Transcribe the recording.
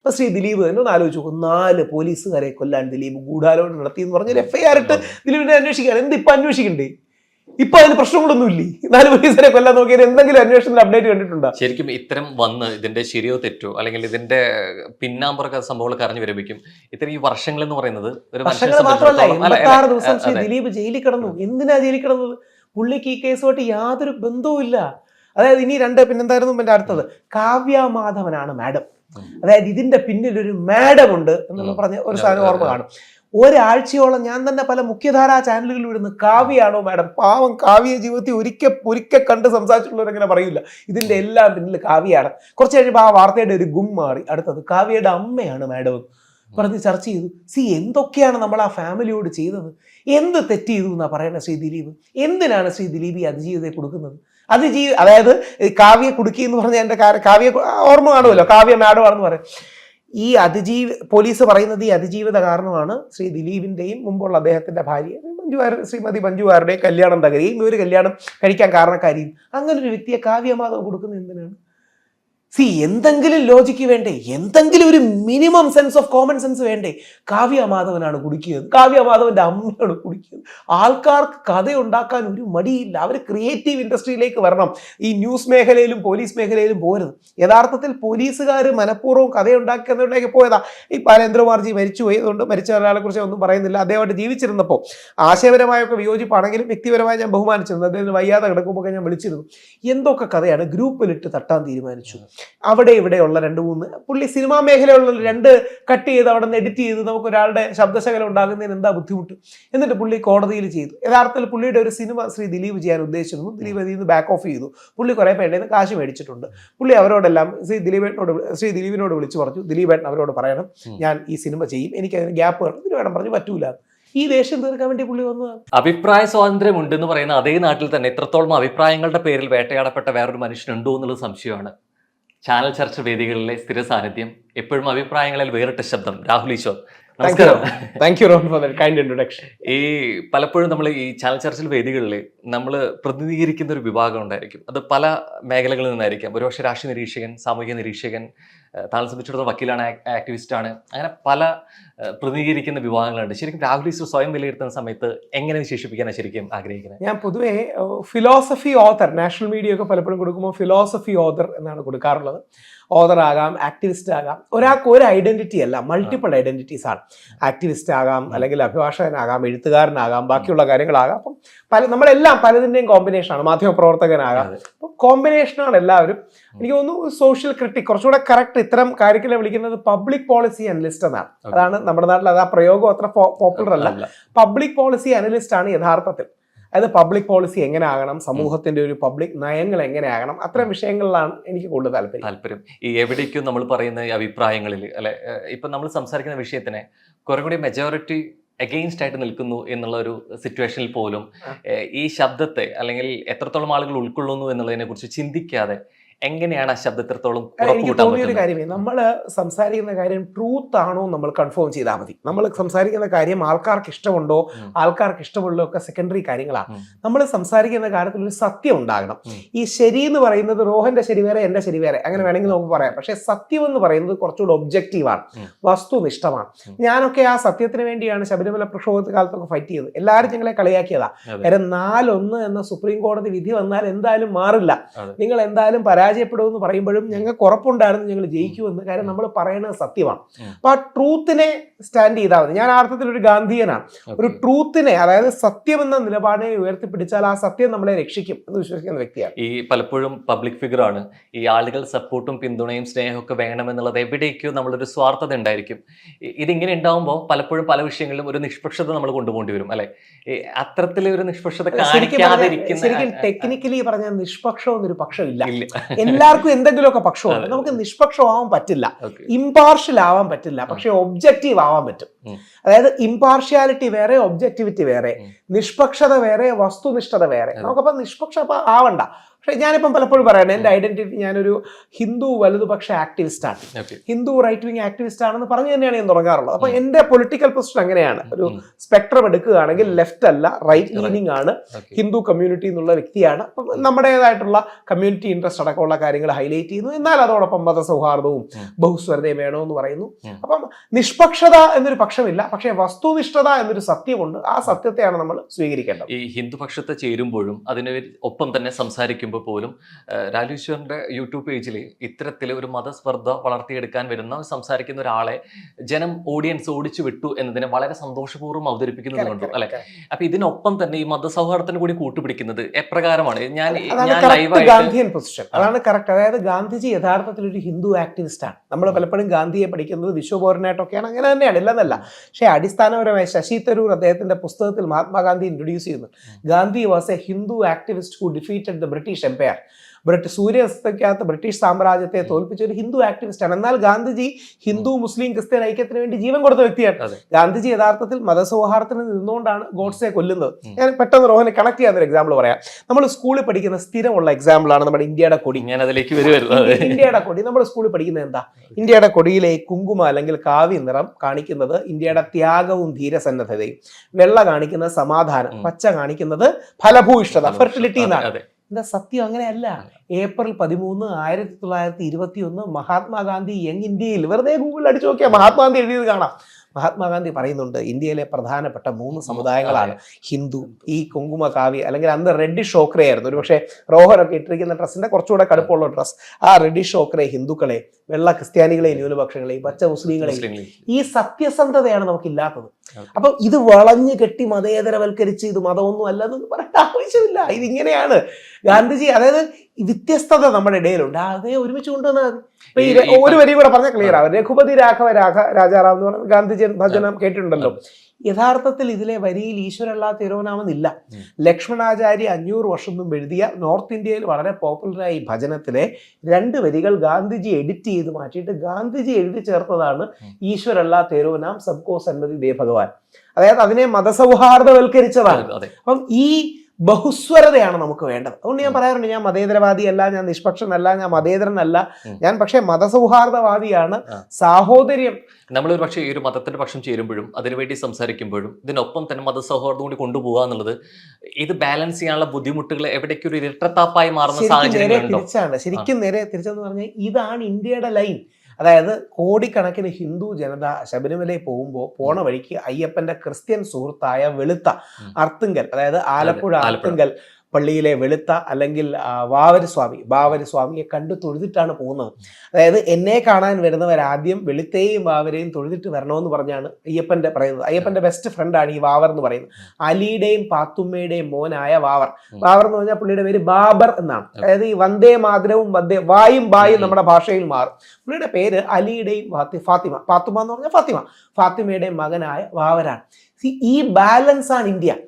അപ്പൊ ശ്രീ ദിലീപ് തന്നെ ഒന്ന് ആലോചിച്ച് നോക്കും. നാല് പോലീസുകാരെ കൊല്ലാൻ ദിലീപ് ഗൂഢാലോചന നടത്തി എന്ന് പറഞ്ഞാൽ എഫ് ഐ ആർ ഇട്ട് ദിലീപിനെ അന്വേഷിക്കാൻ എന്ത് ഇപ്പൊ അന്വേഷിക്കണ്ടേ? ഇപ്പൊ അതിന് പ്രശ്നങ്ങളൊന്നും ഇല്ലേ നാല് പോലീസുകാരെ കൊല്ലാൻ നോക്കിയാൽ എന്തെങ്കിലും അന്വേഷണത്തിൽ അപ്ഡേറ്റ് കണ്ടിട്ടുണ്ടോ? ശരിക്കും ഇത്തരം വന്ന് ഇതിന്റെ ശരിയോ തെറ്റോ അല്ലെങ്കിൽ ഇതിന്റെ പിന്നാമ്പുറ സംഭവങ്ങൾ അറിഞ്ഞു വരപ്പിക്കും ഇത്തരം ഈ വർഷങ്ങൾ എന്ന് പറയുന്നത് ഒരു വർഷങ്ങൾ മാത്രമല്ല ദിവസം ശ്രീ. ദിലീപ് ജയിലിൽ കിടന്നു. എന്തിനാ ജയിലിൽ കിടന്നത്? പുള്ളിക്ക് ഈ കേസുമായിട്ട് യാതൊരു ബന്ധവും ഇല്ല അതായത് ഇനി രണ്ട് പിന്നെന്തായിരുന്നു എന്റെ അടുത്തത്? കാവ്യ മാധവനാണ് മാഡം. അതായത് ഇതിന്റെ പിന്നിൽ ഒരു മാഡമുണ്ട് ഉണ്ട് എന്നുള്ള പറഞ്ഞ ഒരു സാധനം ഓർമ്മ കാണും. ഒരാഴ്ചയോളം ഞാൻ തന്നെ പല മുഖ്യധാരാ ചാനലുകളിൽ വിടുന്നു കാവ്യാണോ മാഡം? പാവം കാവ്യ ജീവിതത്തിൽ ഒരിക്കൽ ഒരിക്കൽ കണ്ട് സംസാരിച്ചിട്ടുള്ളവരങ്ങനെ പറയില്ല. ഇതിന്റെ എല്ലാം പിന്നിൽ കാവ്യാണ് കുറച്ച് കഴിയുമ്പോൾ ആ വാർത്തയുടെ ഒരു ഗും മാറി. അടുത്തത് കാവ്യയുടെ അമ്മയാണ് മാഡം പറഞ്ഞ് ചർച്ച ചെയ്തു. സി എന്തൊക്കെയാണ് നമ്മൾ ആ ഫാമിലിയോട് ചെയ്തത്? എന്ത് തെറ്റ് ചെയ്തു എന്നാ പറയുന്നത് ശ്രീ ദിലീപ്? എന്തിനാണ് ശ്രീ ദിലീപ് ഈ അതിജീവിതയെ കൊടുക്കുന്നത്? അതിജീവ അതായത് കാവ്യ കുടുക്കി എന്ന് പറഞ്ഞ എന്റെ കാവ്യ ഓർമ്മ കാണുമല്ലോ. കാവ്യ മാഡം ആണെന്ന് പറയും. ഈ അതിജീവ പോലീസ് പറയുന്നത് ഈ അതിജീവിത കാരണമാണ്. ശ്രീ ദിലീപിന്റെയും മുമ്പുള്ള അദ്ദേഹത്തിന്റെ ഭാര്യ മഞ്ജുവാർ ശ്രീമതി മഞ്ജുവാരുടെയും കല്യാണം തകരുകയും ഇവർ കല്യാണം കഴിക്കാൻ കാരണക്കാരിയും. അങ്ങനെ ഒരു വ്യക്തിയെ കാവ്യമാധവ് കൊടുക്കുന്നത് എന്തിനാണ്? സി എന്തെങ്കിലും ലോജിക്ക് വേണ്ടേ? എന്തെങ്കിലും ഒരു minimum sense of common sense വേണ്ടേ? കാവ്യ മാധവനാണ് കുടിക്കുന്നത് കാവ്യ മാധവന്റെ അമ്മയാണ് കുടിക്കുന്നത് ആൾക്കാർക്ക് കഥ ഉണ്ടാക്കാൻ ഒരു മടിയില്ല. അവർ ക്രിയേറ്റീവ് ഇൻഡസ്ട്രിയിലേക്ക് വരണം. ഈ ന്യൂസ് മേഖലയിലും പോലീസ് മേഖലയിലും പോരുത്. യഥാർത്ഥത്തിൽ പോലീസുകാർ മനഃപൂർവം കഥ ഉണ്ടാക്കുന്നതിലേക്ക് പോയതാ. ഈ പാലേന്ദ്രമാർജി മരിച്ചു പോയതുകൊണ്ട് മരിച്ച ഒരാളെ കുറിച്ച് ഒന്നും പറയുന്നില്ല. അദ്ദേഹമായിട്ട് ജീവിച്ചിരുന്നപ്പോൾ ആശയപരമായൊക്കെ വിയോജിപ്പാണെങ്കിലും വ്യക്തിപരമായി ഞാൻ ബഹുമാനിച്ചിരുന്നു. അദ്ദേഹത്തിന് വയ്യാതെ കിടക്കുമ്പോൾ ഞാൻ വിളിച്ചിരുന്നു. എന്തൊക്കെ കഥയാണ് ഗ്രൂപ്പിലിട്ട് തട്ടാൻ തീരുമാനിച്ചു? അവിടെ ഇവിടെയുള്ള രണ്ട് മൂന്ന് പുള്ളി സിനിമാ മേഖലയുള്ള രണ്ട് കട്ട് ചെയ്ത് അവിടെ നിന്ന് എഡിറ്റ് ചെയ്ത് നമുക്ക് ഒരാളുടെ ശബ്ദശകലം ഉണ്ടാകുന്നതിന് എന്താ ബുദ്ധിമുട്ട്? എന്നിട്ട് പുള്ളി കോടതിയിൽ ചെയ്തു. യഥാർത്ഥത്തിൽ പുള്ളിയുടെ ഒരു സിനിമ ശ്രീ ദിലീപ് ചെയ്യാൻ ഉദ്ദേശിച്ചിരുന്നു. ദിലീപ് അതിൽ നിന്ന് ബാക്ക് ഓഫ് ചെയ്തു. പുള്ളി കുറേ പേരുടെ നിന്ന് കാശ് മേടിച്ചിട്ടുണ്ട്. പുള്ളി അവരോടെല്ലാം ശ്രീ ദിലീപേട്ടനോട് ശ്രീ ദിലീപിനോട് വിളിച്ചു പറഞ്ഞു ദിലീപേട്ടൻ അവരോട് പറയണം ഞാൻ ഈ സിനിമ ചെയ്യും. എനിക്ക് അതിന് ഗ്യാപ്പ് വേണം ദിലീപേട്ടൻ പറഞ്ഞു പറ്റൂല. ഈ ദേഷ്യം തീർക്കാൻ വേണ്ടി പുള്ളി വന്നതാണ്. അഭിപ്രായ സ്വാതന്ത്ര്യം ഉണ്ടെന്ന് പറയുന്ന അതേ നാട്ടിൽ തന്നെ എത്രത്തോളം അഭിപ്രായങ്ങളുടെ പേരിൽ വേട്ടയാടപ്പെട്ട വേറൊരു മനുഷ്യനുണ്ടോ എന്നുള്ളത് സംശയമാണ്. ചാനൽ ചർച്ച വേദികളിലെ സ്ഥിര സാന്നിധ്യം എപ്പോഴും അഭിപ്രായങ്ങളിൽ വേറിട്ട ശബ്ദം. Rahul Easwar thank you for kind introduction ഈ പലപ്പോഴും നമ്മൾ ഈ ചാനൽ ചർച്ചിൽ വേദികളിൽ നമ്മൾ പ്രതിനിധീകരിക്കുന്ന ഒരു വിഭാഗം ഉണ്ടായിരിക്കും. അത് പല മേഖലകളിൽ നിന്നായിരിക്കാം. ഒരുപക്ഷെ രാഷ്ട്രീയ നിരീക്ഷകൻ സാമൂഹിക നിരീക്ഷകൻ താങ്കളെ സംബന്ധിച്ചിടത്തോളം വക്കീലാണ് ആക്ടിവിസ്റ്റ് ആണ് അങ്ങനെ പല പ്രതികരിക്കുന്ന വിഭാഗങ്ങളുണ്ട്. ശരിക്കും രാഹുൽ ഈശ്വർ സ്വയം വിലയിരുത്തുന്ന സമയത്ത് എങ്ങനെ വിശേഷിപ്പിക്കാനാണ് ശരിക്കും ആഗ്രഹിക്കുന്നത്? ഞാൻ പൊതുവേ ഫിലോസഫി ഓതർ നാഷണൽ മീഡിയ ഒക്കെ പലപ്പോഴും കൊടുക്കുമ്പോൾ ഫിലോസഫി ഓതർ എന്നാണ് കൊടുക്കാറുള്ളത്. ഓതർ ആകാം ആക്ടിവിസ്റ്റ് ആകാം. ഒരാൾക്ക് ഒരു ഐഡന്റിറ്റി അല്ല മൾട്ടിപ്പിൾ ഐഡന്റിറ്റീസ് ആണ്. ആക്ടിവിസ്റ്റ് ആകാം അല്ലെങ്കിൽ അഭിഭാഷകനാകാം എഴുത്തുകാരനാകാം ബാക്കിയുള്ള കാര്യങ്ങളാകാം. അപ്പം പല നമ്മളെല്ലാം പലതിന്റെയും കോമ്പിനേഷനാണ് മാധ്യമ പ്രവർത്തകനാകാം അതെ. അപ്പം കോമ്പിനേഷനാണ് എല്ലാവരും. എനിക്ക് തോന്നുന്നു സോഷ്യൽ ക്രിട്ടിക് കുറച്ചുകൂടെ കറക്റ്റ് ഇത്തരം കാര്യങ്ങളെ വിളിക്കുന്നത് പബ്ലിക് പോളിസി അനലിസ്റ്റ് എന്നാണ്. അതാണ് നമ്മുടെ നാട്ടിൽ അത് ആ പ്രയോഗം അത്ര പോപ്പുലർ അല്ല. പബ്ലിക് പോളിസി അനലിസ്റ്റ് ആണ് യഥാർത്ഥത്തിൽ. അതായത് പബ്ലിക് പോളിസി എങ്ങനെ ആകണം സമൂഹത്തിന്റെ ഒരു പബ്ലിക് നയങ്ങൾ എങ്ങനെ ആകണം അത്തരം വിഷയങ്ങളിലാണ് എനിക്ക് കൂടുതൽ താല്പര്യം. താല്പര്യം. ഈ എവിടേക്കും നമ്മൾ പറയുന്ന അഭിപ്രായങ്ങളിൽ അല്ലെ ഇപ്പൊ നമ്മൾ സംസാരിക്കുന്ന വിഷയത്തിനെ കുറെ കൂടി മെജോറിറ്റി അഗെയിൻസ്റ്റ് ആയിട്ട് നിൽക്കുന്നു എന്നുള്ള ഒരു സിറ്റുവേഷനിൽ പോലും ഈ ശബ്ദത്തെ അല്ലെങ്കിൽ എത്രത്തോളം ആളുകൾ ഉൾക്കൊള്ളുന്നു എന്നുള്ളതിനെ കുറിച്ച് ചിന്തിക്കാതെ എങ്ങനെയാണ് ആ ശബ്ദം എത്രത്തോളം എനിക്ക് തോന്നിയൊരു കാര്യമേ നമ്മൾ സംസാരിക്കുന്ന കാര്യം ട്രൂത്ത് ആണോ നമ്മൾ കൺഫേം ചെയ്താൽ മതി. നമ്മൾ സംസാരിക്കുന്ന കാര്യം ആൾക്കാർക്ക് ഇഷ്ടമുണ്ടോ ആൾക്കാർക്ക് ഇഷ്ടമുള്ളോ ഒക്കെ സെക്കൻഡറി കാര്യങ്ങളാണ് നമ്മൾ സംസാരിക്കുന്ന കാര്യത്തിൽ ഒരു സത്യം ഉണ്ടാകണം. ഈ ശരി എന്ന് പറയുന്നത് റോഹന്റെ ശരി വേറെ എന്റെ ശരി വേറെ അങ്ങനെ വേണമെങ്കിൽ നമുക്ക് പറയാം. പക്ഷേ സത്യം എന്ന് പറയുന്നത് കുറച്ചുകൂടെ ഒബ്ജക്റ്റീവാണ്. വസ്തുനിഷ്ഠമാണ് ഞാനൊക്കെ ആ സത്യത്തിന് വേണ്ടിയാണ് ശബരിമല പ്രക്ഷോഭത്തെ കാലത്തൊക്കെ ഫൈറ്റ് ചെയ്തത്. എല്ലാവരും ഞങ്ങളെ കളിയാക്കിയതാ. കാരണം നാലൊന്ന് എന്ന സുപ്രീം കോടതി വിധി വന്നാൽ എന്തായാലും മാറില്ല. നിങ്ങൾ എന്തായാലും പരാജയപ്പെടുമെന്ന് പറയുമ്പോഴും ഞങ്ങൾക്ക് ഉറപ്പുണ്ടായിരുന്നു ഞങ്ങൾ ജയിക്കുമെന്ന്. കാര്യം നമ്മൾ പറയുന്നത് സത്യമാണ്. അപ്പൊ ആ ട്രൂത്തിനെ സ്റ്റാൻഡ് ചെയ്താൽ മതി. ഞാൻ അർത്ഥത്തിൽ ഒരു ഗാന്ധിയനാണ്. ഒരു ട്രൂത്തിനെ അതായത് സത്യം എന്ന നിലപാടിനെ ഉയർത്തിപ്പിടിച്ചാൽ ആ സത്യം നമ്മളെ രക്ഷിക്കും എന്ന് വിശ്വസിക്കുന്ന വ്യക്തിയാണ്. ഈ പലപ്പോഴും പബ്ലിക് ഫിഗർ ആണ്. ഈ ആളുകൾ സപ്പോർട്ടും പിന്തുണയും സ്നേഹവും ഒക്കെ വേണമെന്നുള്ളത് എവിടേക്കോ നമ്മളൊരു സ്വാർത്ഥത ഉണ്ടായിരിക്കും. ഇതിങ്ങനെ ഉണ്ടാവുമ്പോൾ പലപ്പോഴും പല വിഷയങ്ങളിലും ഒരു നിഷ്പക്ഷത നമ്മൾ കൊണ്ടുപോകേണ്ടി വരും അല്ലെ? അത്തരത്തിലെ ഒരു നിഷ്പക്ഷത ശരിക്കും ടെക്നിക്കലി പറഞ്ഞ നിഷ്പക്ഷം എന്നൊരു പക്ഷമില്ല. എല്ലാവർക്കും എന്തെങ്കിലുമൊക്കെ പക്ഷമാണ് നമുക്ക് നിഷ്പക്ഷമാവാൻ പറ്റില്ല. ഇമ്പാർഷ്യൽ ആവാൻ പറ്റില്ല. പക്ഷെ ഒബ്ജക്റ്റീവ് ആവാൻ പറ്റും. അതായത് ഇമ്പാർഷ്യാലിറ്റി വേറെ ഒബ്ജക്ടിവിറ്റി വേറെ നിഷ്പക്ഷത വേറെ വസ്തുനിഷ്ഠത വേറെ. നമുക്കപ്പോൾ നമുക്കപ്പോ നിഷ്പക്ഷ ആവണ്ട. പക്ഷെ ഞാനിപ്പം പലപ്പോഴും പറയണം എന്റെ ഐഡന്റിറ്റി ഞാനൊരു ഹിന്ദു വലതുപക്ഷ ആക്ടിവിസ്റ്റ് ആണ്. ഹിന്ദു റൈറ്റ് വിങ് ആക്ടിവിസ്റ്റ് ആണെന്ന് പറഞ്ഞു തന്നെയാണ് ഞാൻ തുടങ്ങാറുള്ളത്. അപ്പോൾ എന്റെ പൊളിറ്റിക്കൽ പൊസിഷൻ അങ്ങനെയാണ്. ഒരു സ്പെക്ട്രം എടുക്കുകയാണെങ്കിൽ ലെഫ്റ്റ് അല്ല റൈറ്റ് ലീനിങ് ആണ്. ഹിന്ദു കമ്മ്യൂണിറ്റി എന്നുള്ള വ്യക്തിയാണ്. അപ്പം നമ്മുടേതായിട്ടുള്ള കമ്മ്യൂണിറ്റി ഇൻട്രസ്റ്റ് അടക്കമുള്ള കാര്യങ്ങൾ ഹൈലൈറ്റ് ചെയ്യുന്നു. എന്നാൽ അതോടൊപ്പം മതസൗഹാർദ്ദവും. ബഹുസ്വരതയും വേണമെന്ന് പറയുന്നു. അപ്പം നിഷ്പക്ഷത എന്നൊരു പക്ഷമില്ല. പക്ഷേ വസ്തുനിഷ്ഠത എന്നൊരു സത്യമുണ്ട്. ആ സത്യത്തെയാണ് നമ്മൾ സ്വീകരിക്കേണ്ടത്. ഈ ഹിന്ദുപക്ഷത്തെ ചേരുമ്പോഴും അതിന് ഒപ്പം തന്നെ സംസാരിക്കുമ്പോൾ പോലും ആ, ലാലൂശ്വറിന്റെ യൂട്യൂബ് പേജിൽ ഇത്തരത്തിൽ ഒരു മതസ്പർദ്ധ വളർത്തിയെടുക്കാൻ വരുന്ന സംസാരിക്കുന്ന ഒരാളെ ജനം ഓഡിയൻസ് ഓടിച്ചു വിട്ടു എന്നതിനെ വളരെ സന്തോഷപൂർവം അവതരിപ്പിക്കുന്നത് കണ്ടു അല്ലെ? അപ്പൊ ഇതിനൊപ്പം തന്നെ ഈ മതസൗഹാർദ്ദത്തിന് കൂടി കൂട്ടുപിടിക്കുന്നത് എപ്രകാരമാണ്? ഞാൻ ഞാൻ ഗാന്ധിയൻ പൊസിഷൻ അതാണ് കറക്റ്റ് അതായത് ഗാന്ധിജി യഥാർത്ഥത്തിൽ ഒരു ഹിന്ദു ആക്ടിവിസ്റ്റ് ആണ്. നമ്മൾ പലപ്പോഴും ഗാന്ധിയെ പഠിക്കുന്നത് വിശ്വപൗരനായിട്ടൊക്കെയാണ് അങ്ങനെ തന്നെയാണ്. ഇല്ലെന്നല്ല പക്ഷേ അടിസ്ഥാനപരമായി ശശി തരൂർ അദ്ദേഹത്തിന്റെ പുസ്തകത്തിൽ മഹാത്മാഗാന്ധി ഇൻട്രൊഡ്യൂസ് ചെയ്യുന്നു. Gandhi was a Hindu activist who defeated the British empire British സൂര്യാസ്തയ്ക്കകത്ത് British സാമ്രാജ്യത്തെ തോൽപ്പിച്ച ഒരു ഹിന്ദു ആക്ടിവിസ്റ്റാണ് ആണ്. എന്നാൽ ഗാന്ധിജി ഹിന്ദു മുസ്ലിം ക്രിസ്ത്യൻ ഐക്യത്തിന് വേണ്ടി ജീവൻ കൊടുത്ത വ്യക്തിയാണ്. ഗാന്ധിജി യഥാർത്ഥത്തിൽ മതസൗഹാർദ്ദത്തിന് നിന്നുകൊണ്ടാണ് ഗോഡ്സെ കൊല്ലുന്നത്. ഞാൻ പെട്ടെന്ന് റോഹനെ കണക്ട് ചെയ്യാൻ ഒരു എക്സാമ്പിൾ പറയാം. നമ്മൾ സ്കൂളിൽ പഠിക്കുന്ന സ്ഥിരമുള്ള എക്സാമ്പിൾ ആണ് നമ്മുടെ ഇന്ത്യയുടെ കൊടി. ഞാൻ അതിലേക്ക് ഇന്ത്യയുടെ കൊടി. നമ്മൾ സ്കൂളിൽ പഠിക്കുന്നത് എന്താ? ഇന്ത്യയുടെ കൊടിയിലെ കുങ്കുമ അല്ലെങ്കിൽ കാവ്യ നിറം കാണിക്കുന്നത് ഇന്ത്യയുടെ ത്യാഗവും ധീരസന്നദ്ധതയും. വെള്ള കാണിക്കുന്നത് സമാധാനം പച്ച കാണിക്കുന്നത് ഫലഭൂയിഷ്ഠത ഫെർട്ടിലിറ്റി എന്നാണ്. എന്താ സത്യം അങ്ങനെയല്ല. ഏപ്രിൽ പതിമൂന്ന് ആയിരത്തി തൊള്ളായിരത്തി ഇരുപത്തി ഒന്ന് മഹാത്മാഗാന്ധി യങ് ഇന്ത്യയിൽ വെറുതെ ഗൂഗിളിൽ അടിച്ചു നോക്കിയാൽ മഹാത്മാഗാന്ധി എഴുതിയത് കാണാം. മഹാത്മാഗാന്ധി പറയുന്നുണ്ട് ഇന്ത്യയിലെ പ്രധാനപ്പെട്ട മൂന്ന് സമുദായങ്ങളാണ്. ഹിന്ദു ഈ കുങ്കുമ കാവ്യ അല്ലെങ്കിൽ അന്ന് റെഡ്ഡി ഷോക്രേ ആയിരുന്നു. ഒരു പക്ഷേ റോഹനൊക്കെ ഇട്ടിരിക്കുന്ന ഡ്രസ്സിന്റെ കുറച്ചുകൂടെ കടുപ്പമുള്ള ഡ്രസ് ആ റെഡ്ഡി ഷോക്രേ ഹിന്ദുക്കളെ വെള്ള ക്രിസ്ത്യാനികളെയും ന്യൂനപക്ഷങ്ങളെയും പച്ച മുസ്ലിങ്ങളെയും. ഈ സത്യസന്ധതയാണ് നമുക്കില്ലാത്തത്. അപ്പൊ ഇത് വളഞ്ഞു കെട്ടി മതേതരവൽക്കരിച്ച് ഇത് മതമൊന്നും അല്ലെന്ന് പറയേണ്ട ആവശ്യമില്ല. ഇതിങ്ങനെയാണ് ഗാന്ധിജി അതായത് വ്യത്യസ്തത നമ്മുടെ ഇടയിലുണ്ട്. അതേ ഒരുമിച്ച് കൊണ്ടുവന്നാൽ ഒരു വരി കൂടെ പറഞ്ഞാൽ ക്ലിയർ ആവും രഘുപതി രാഘവ രാഘ രാജാറാം എന്ന് പറഞ്ഞ ഗാന്ധിജി ഭജനം കേട്ടിട്ടുണ്ടല്ലോ. യഥാർത്ഥത്തിൽ ഇതിലെ വരിയിൽ ഈശ്വരല്ലാത്ത തിരുവനാമെന്നില്ല. ലക്ഷ്മണാചാര്യ അഞ്ഞൂറ് വർഷം മുമ്പ് എഴുതിയ നോർത്ത് ഇന്ത്യയിൽ വളരെ പോപ്പുലറായ ഈ ഭജനത്തിലെ രണ്ട് വരികൾ ഗാന്ധിജി എഡിറ്റ് ചെയ്ത് മാറ്റിയിട്ട് ഗാന്ധിജി എഴുതി ചേർത്തതാണ്. ഈശ്വരല്ലാ തേരോനാം സബ്കോ സന്നതി ദേ ഭഗവാൻ അതായത് അതിനെ മതസൗഹാർദ്ദവൽക്കരിച്ചതാണ് അപ്പം ഈ ബഹുസ്വരതയാണ് നമുക്ക് വേണ്ടത്. അതുകൊണ്ട് ഞാൻ പറയാറുണ്ട് ഞാൻ മതേതരവാദിയല്ല ഞാൻ നിഷ്പക്ഷനല്ല ഞാൻ മതേതരനല്ല. ഞാൻ പക്ഷേ മതസൗഹാർദ്ദവാദിയാണ്. സാഹോദര്യം. നമ്മൾ ഒരു പക്ഷേ ഈ ഒരു മതത്തിന്റെ പക്ഷം ചേരുമ്പോഴും അതിനുവേണ്ടി സംസാരിക്കുമ്പോഴും ഇതിനൊപ്പം തന്നെ മതസൗഹാർദ്ദം കൂടി കൊണ്ടുപോകുക എന്നുള്ളത് ഇത് ബാലൻസ് ചെയ്യാനുള്ള ബുദ്ധിമുട്ടുകൾ എവിടേക്ക് ഒരു ഇരട്ടത്താപ്പായി മാറുന്ന സാഹചര്യം തിരിച്ചാണ്. ശരിക്കും നേരെ തിരിച്ചെന്ന് പറഞ്ഞാൽ ഇതാണ് ഇന്ത്യയുടെ ലൈൻ അതായത് കോടിക്കണക്കിന് ഹിന്ദു ജനത ശബരിമലയിൽ പോകുമ്പോൾ പോണ വഴിക്ക് അയ്യപ്പന്റെ ക്രിസ്ത്യൻ സുഹൃത്തായ വെളുത്ത അർത്തുങ്കൽ അതായത് ആലപ്പുഴ ആലപ്പുഴ. പള്ളിയിലെ വെളുത്ത അല്ലെങ്കിൽ വാവരസ്വാമി വാവര് സ്വാമി ബാവര് സ്വാമിയെ കണ്ടു തൊഴുതിട്ടാണ് പോകുന്നത്. അതായത് എന്നെ കാണാൻ വരുന്നവർ ആദ്യം വെളുത്തേയും വാവരെയും തൊഴുതിട്ട് വരണമെന്ന് പറഞ്ഞാണ് അയ്യപ്പന്റെ പറയുന്നത്. അയ്യപ്പന്റെ ബെസ്റ്റ് ഫ്രണ്ടാണ് ഈ വാവർ എന്ന് പറയുന്നത്. അലിയുടെയും പാത്തുമ്മയുടെയും മോനായ വാവർ. വാവർ എന്ന് പറഞ്ഞാൽ പുള്ളിയുടെ പേര് ബാബർ എന്നാണ്. അതായത് ഈ വന്ദേ മാതരവും വന്ദേ വായും ബായും നമ്മുടെ ഭാഷയിൽ മാറും. പുള്ളിയുടെ പേര് അലിയുടെയും ഫാത്തി- ഫാത്തിമ. പാത്തുമ്മ എന്ന് പറഞ്ഞാൽ ഫാത്തിമ. ഫാത്തിമയുടെയും മകനായ വാവരാണ്. ഈ ബാലൻസ് ആണ് ഇന്ത്യ.